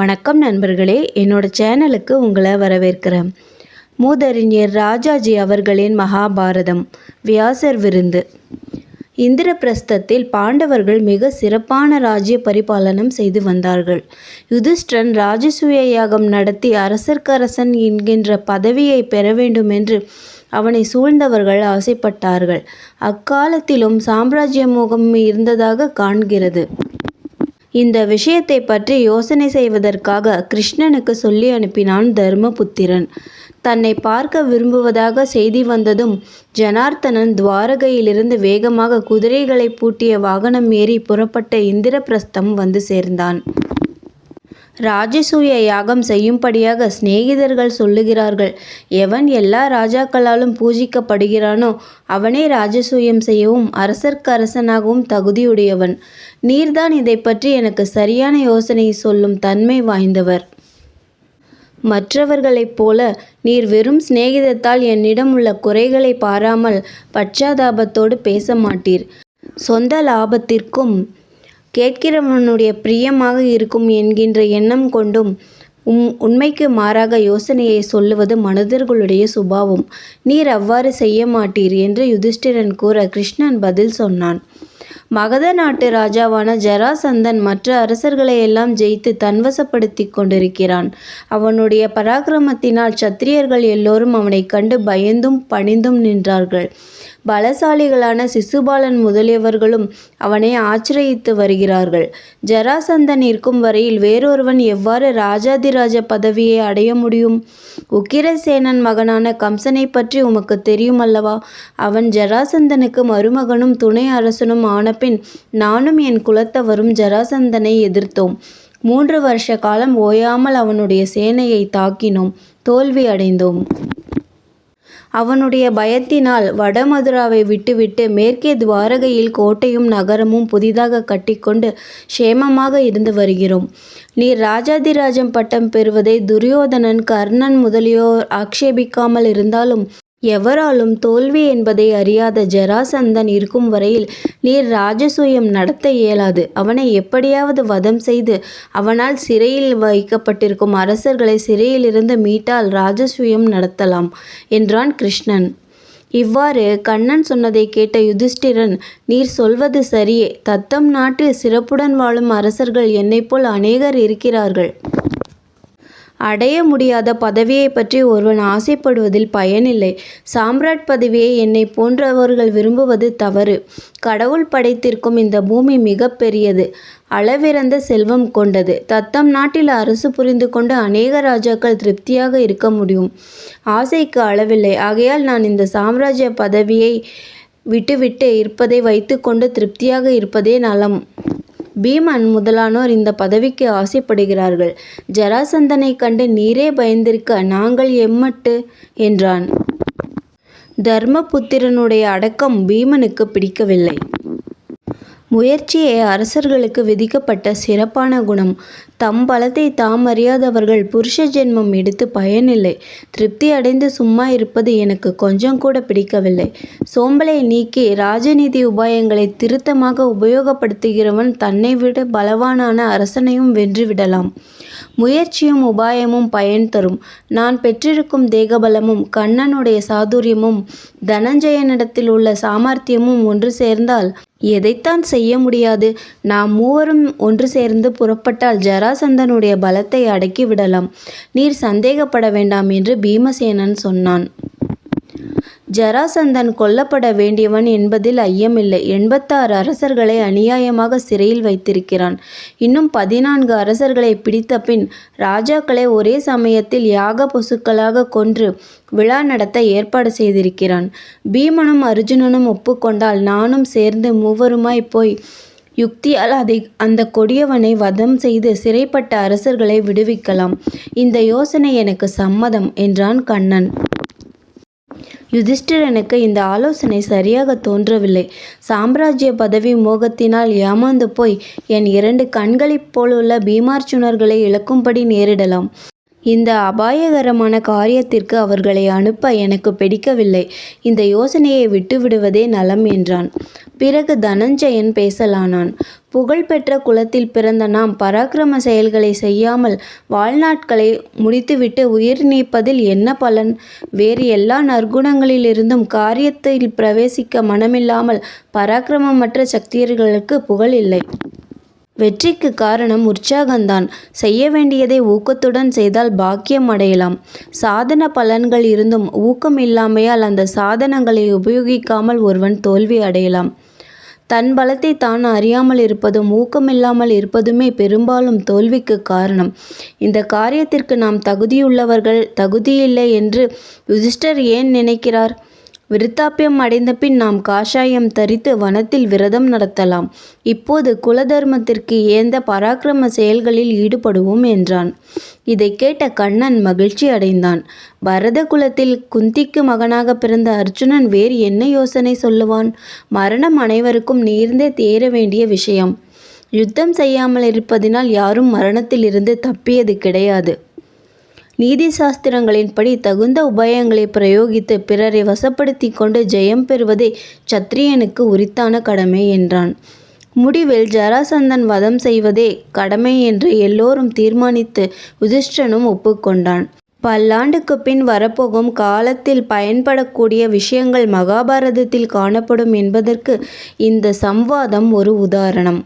வணக்கம் நண்பர்களே. என்னோட சேனலுக்கு உங்களை வரவேற்கிறேன். மூதறிஞர் ராஜாஜி அவர்களின் மகாபாரதம் வியாசர் விருந்து. இந்திரபிரஸ்தத்தில் பாண்டவர்கள் மிக சிறப்பான ராஜ்ய பரிபாலனம் செய்து வந்தார்கள். யுதிஷ்டன் ராஜசூய யாகம் நடத்தி அரசர்க்கரசன் என்கின்ற பதவியை பெற வேண்டுமென்று அவனை சூழ்ந்தவர்கள் ஆசைப்பட்டார்கள். அக்காலத்திலும் சாம்ராஜ்ய முகம் இருந்ததாக காண்கிறது. இந்த விஷயத்தை பற்றி யோசனை செய்வதற்காக கிருஷ்ணனுக்கு சொல்லி அனுப்பினான் தர்மபுத்திரன். தன்னை பார்க்க விரும்புவதாக செய்தி வந்ததும் ஜனார்த்தனன் துவாரகையிலிருந்து வேகமாக குதிரைகளை பூட்டிய வாகனம் ஏறி புறப்பட்ட இந்திரபிரஸ்தம் வந்து சேர்ந்தான். ராஜசூய யாகம் செய்யும்படியாக சிநேகிதர்கள் சொல்லுகிறார்கள். எவன் எல்லா ராஜாக்களாலும் பூஜிக்கப்படுகிறானோ அவனே ராஜசூயம் செய்யவும் அரசர்க்கு அரசனாகவும் தகுதியுடையவன். நீர்தான் இதை பற்றி எனக்கு சரியான யோசனை சொல்லும் தன்மை வாய்ந்தவர். மற்றவர்களைப் போல நீர் வெறும் சிநேகிதத்தால் என்னிடம் உள்ள குறைகளை பாராமல் பச்சாதாபத்தோடு பேச மாட்டீர். சொந்த லாபத்திற்கும் கேட்கிறவனுடைய பிரியமாக இருக்கும் என்கின்ற எண்ணம் கொண்டும் உம் உண்மைக்கு மாறாக யோசனையை சொல்லுவது மனிதர்களுடைய சுபாவம். நீர் அவ்வாறு செய்ய மாட்டீர் என்று யுதிஷ்டிரன் கூற கிருஷ்ணன் பதில் சொன்னான். மகத நாட்டு ராஜாவான ஜராசந்தன் மற்ற அரசர்களை எல்லாம் ஜெயித்து தன்வசப்படுத்தி கொண்டிருக்கிறான். அவனுடைய பராக்கிரமத்தினால் சத்திரியர்கள் எல்லோரும் அவனை கண்டு பயந்தும் பணிந்தும் நின்றார்கள். பலசாலிகளான சிசுபாலன் முதலியவர்களும் அவனை ஆச்சிரயித்து வருகிறார்கள். ஜராசந்தன் இருக்கும் வரையில் வேறொருவன் எவ்வாறு ராஜாதிராஜ பதவியை அடைய முடியும்? உக்கிரசேனன் மகனான கம்சனை பற்றி உமக்கு தெரியும் அல்லவா அவன் ஜராசந்தனுக்கு மருமகனும் துணை அரசனும் ஆனபின் நானும் என் குலத்தவரும் ஜராசந்தனை எதிர்த்தோம். மூன்று வருஷ காலம் ஓயாமல் அவனுடைய சேனையை தாக்கினோம். தோல்வி அடைந்தோம் அவனுடைய பயத்தினால் வடமதுராவை விட்டுவிட்டு மேற்கே துவாரகையில் கோட்டையும் நகரமும் புதிதாக கட்டிக்கொண்டு க்ஷேமமாக இருந்து வருகிறோம். நீர் ராஜாதிராஜம் பட்டம் பெறுவதை துரியோதனன் கர்ணன் முதலியோர் ஆக்ஷேபிக்காமல் இருந்தாலும் எவராலும் தோல்வி என்பதை அறியாத ஜராசந்தன் இருக்கும் வரையில் நீர் ராஜசூயம் நடத்த இயலாது. அவனை எப்படியாவது வதம் செய்து அவனால் சிறையில் வைக்கப்பட்டிருக்கும் அரசர்களை சிறையிலிருந்து மீட்டால் ராஜசூயம் நடத்தலாம் என்றான் கிருஷ்ணன். இவ்வாறு கண்ணன் சொன்னதை கேட்ட யுதிஷ்டிரன் நீர் சொல்வது சரியே. தத்தம் நாட்டில் சிறப்புடன் வாழும் அரசர்கள் என்னைப்போல் அநேகர் இருக்கிறார்கள். அடைய முடியாத பதவியை பற்றி ஒருவன் ஆசைப்படுவதில் பயனில்லை. சாம்ராட் பதவியை என்னை போன்றவர்கள் விரும்புவது தவறு. கடவுள் படைத்திருக்கும் இந்த பூமி மிக பெரியது. அளவிறந்த செல்வம் கொண்டது. தத்தம் நாட்டில் அரசு புரிந்து கொண்டு அநேக ராஜாக்கள் திருப்தியாக இருக்க முடியும். ஆசைக்கு அளவில்லை. ஆகையால் நான் இந்த சாம்ராஜ்ய பதவியை விட்டுவிட்டு இருப்பதை வைத்துக்கொண்டு திருப்தியாக இருப்பதே நலம். பீமன் முதலானோர் இந்த பதவிக்கு ஆசைப்படுகிறார்கள். ஜராசந்தனை கண்டு நீரே பயந்திருக்க நாங்கள் எம்மட்டு? என்றான். தர்மபுத்திரனுடைய அடக்கம் பீமனுக்கு பிடிக்கவில்லை. முயற்சியே அரசர்களுக்கு விதிக்கப்பட்ட சிறப்பான குணம். தம் பலத்தை தாம் அறியாதவர்கள் புருஷ ஜென்மம் எடுத்து பயனில்லை. திருப்தி அடைந்து சும்மா இருப்பது எனக்கு கொஞ்சம் கூட பிடிக்கவில்லை. சோம்பலை நீக்கி ராஜநீதி உபாயங்களை திருத்தமாக உபயோகப்படுத்துகிறவன் தன்னை விட பலவானான அரசனையும் வென்றுவிடலாம் முயற்சியும் உபாயமும் பயன் தரும். நான் பெற்றிருக்கும் தேகபலமும் கண்ணனுடைய சாதுரியமும் தனஞ்சயனிடத்தில் உள்ள சாமர்த்தியமும் ஒன்று சேர்ந்தால் எதைத்தான் செய்ய முடியாது? நாம் மூவரும் ஒன்று சேர்ந்து புறப்பட்டால் ஜராசந்தனுடைய பலத்தை அடக்கி விடலாம். நீர் சந்தேகப்பட வேண்டாம் என்று பீமசேனன் சொன்னான். ஜராசந்தன் கொல்லப்பட வேண்டியவன் என்பதில் ஐயமில்லை. எண்பத்தாறு அரசர்களை அநியாயமாக சிறையில் வைத்திருக்கிறான். இன்னும் பதினான்கு அரசர்களை பிடித்த பின் ராஜாக்களை ஒரே சமயத்தில் யாக பசுக்களாக கொன்று விழா நடத்த ஏற்பாடு செய்திருக்கிறான். பீமனும் அர்ஜுனனும் ஒப்புக்கொண்டால் நானும் சேர்ந்து மூவருமாய் போய் யுக்தியால் அதை அந்த கொடியவனை வதம் செய்து சிறைப்பட்ட அரசர்களை விடுவிக்கலாம். இந்த யோசனை எனக்கு சம்மதம் என்றான் கண்ணன். யுதிஷ்டிரனுக்கு இந்த ஆலோசனை சரியாக தோன்றவில்லை. சாம்ராஜ்ய பதவி மோகத்தினால் ஏமாந்து போய் என் இரண்டு கண்களைப் போலுள்ள பீமார்ச்சுனர்களை இழக்கும்படி நேரிடலாம். இந்த அபாயகரமான காரியத்திற்கு அவர்களை அனுப்ப எனக்கு பிடிக்கவில்லை. இந்த யோசனையை விட்டுவிடுவதே நலம் என்றான். பிறகு தனஞ்சயன் பேசலானான். புகழ்பெற்ற குலத்தில் பிறந்த நாம் பராக்கிரம செயல்களை செய்யாமல் வாழ்நாட்களை முடித்துவிட்டு உயிர் நீப்பதில் என்ன பலன்? வேறு எல்லா நற்குணங்களிலிருந்தும் காரியத்தில் பிரவேசிக்க மனமில்லாமல் பராக்கிரமமற்ற சக்தியர்களுக்கு புகழ் இல்லை. வெற்றிக்கு காரணம் உற்சாகந்தான். செய்ய வேண்டியதை ஊக்கத்துடன் செய்தால் பாக்கியம் அடையலாம். சாதன பலன்கள் இருந்தும் ஊக்கம் இல்லாமையால் அந்த சாதனங்களை உபயோகிக்காமல் ஒருவன் தோல்வி அடையலாம். தன் பலத்தை தான் அறியாமல் இருப்பதும் ஊக்கமில்லாமல் இருப்பதுமே பெரும்பாலும் தோல்விக்கு காரணம். இந்த காரியத்திற்கு நாம் தகுதியுள்ளவர்கள் தகுதியில்லை என்று யுதிஷ்டர் ஏன் நினைக்கிறார்? விருத்தாப்பியம் அடைந்த பின் நாம் காஷாயம் தரித்து வனத்தில் விரதம் நடத்தலாம். இப்போது குலதர்மத்திற்கு ஏந்த பராக்கிரம செயல்களில் ஈடுபடுவோம் என்றான். இதை கேட்ட கண்ணன் மகிழ்ச்சி அடைந்தான். பரத குலத்தில் குந்திக்கு மகனாக பிறந்த அர்ஜுனன் வேறு என்ன யோசனை சொல்லுவான்? மரணம் அனைவருக்கும் நேர்ந்தே தேர வேண்டிய விஷயம். யுத்தம் செய்யாமல் இருப்பதினால் யாரும் மரணத்திலிருந்து தப்பியது கிடையாது. நீதி சாஸ்திரங்களின்படி தகுந்த உபாயங்களை பிரயோகித்து பிறரை வசப்படுத்தி கொண்டு ஜெயம் பெறுவதே சத்திரியனுக்கு உரித்தான கடமை என்றான். முடிவில் ஜராசந்தன் வதம் செய்வதே கடமை என்று எல்லோரும் தீர்மானித்து யுதிஷ்டனும் ஒப்புக்கொண்டான் பல்லாண்டுக்கு பின் வரப்போகும் காலத்தில் பயன்படக்கூடிய விஷயங்கள் மகாபாரதத்தில் காணப்படும் என்பதற்கு இந்த சம்வாதம் ஒரு உதாரணம்.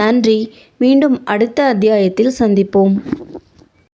நன்றி. மீண்டும் அடுத்த அத்தியாயத்தில் சந்திப்போம்.